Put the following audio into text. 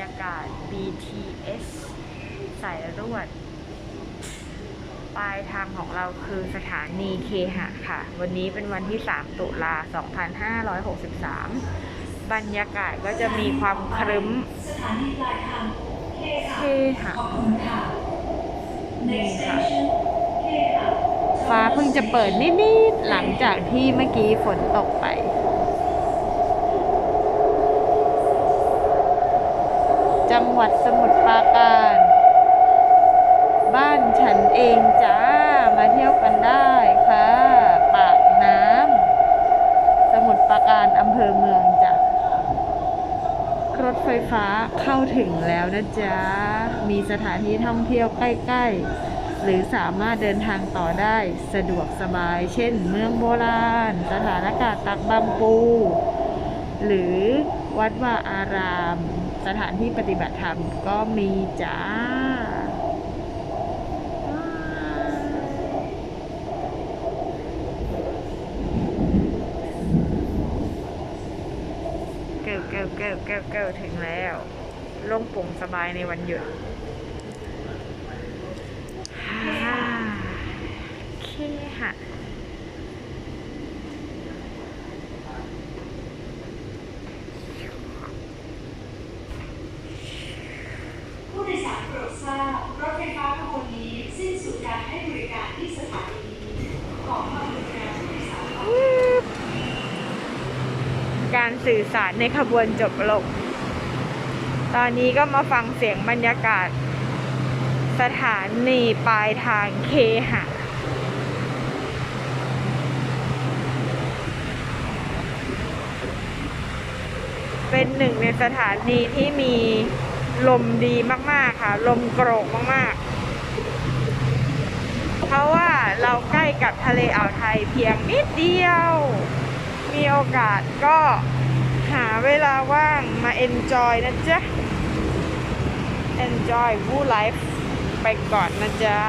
ยากาศ BTS สายรวด ปลายทางของเราคือสถานีเคหะค่ะ วันนี้เป็นวันที่ 3 ตุลา 2563 บรรยากาศก็จะมีความครึ้มเคหะนี่ค่ะ ฟ้าเพิ่งจะเปิดนิด ๆ หลังจากที่เมื่อกี้ฝนตกไป จังหวัดสมุทรปราการ บ้านฉันเองจ้า มาเที่ยวกันได้ค่ะ ปากน้ำสมุทรปราการอำเภอเมืองจ้ะรถไฟฟ้าเข้าถึงแล้วนะจ๊ะ มีสถานที่ท่องเที่ยวใกล้ๆ หรือสามารถเดินทางต่อได้สะดวกสบาย เช่น เมืองโบราณ สถานอากาศตักบางปู หรือวัดว่าอาราม สถานที่ปฏิบัติธรรมก็มีจ้าเกิวเกิวเกิวเกิวเกิวถึงแล้วโล่งโปร่งสบายในวันหยุดฮ่าโอเคค่ะ ผู้โดยสารโปรดทราบ รถไฟฟ้าขบวนนี้สิ้นสุดการให้บริการที่สถานีนี้ขอความกรุณาผู้โดยสารการสื่อสารในขบวนจบลง ตอนนี้ก็มาฟังเสียงบรรยากาศ สถานีปลายทางเคหะ เป็นหนึ่งในสถานีที่มี ลมดีมากๆค่ะ ลมโกรกมากๆ เพราะว่าเราใกล้กับทะเลอ่าวไทยเพียงนิดเดียว มีโอกาสก็หาเวลาว่างมาเอนจอยนะจ๊ะเอนจอยวูไลฟ์ไปก่อนนะจ๊ะ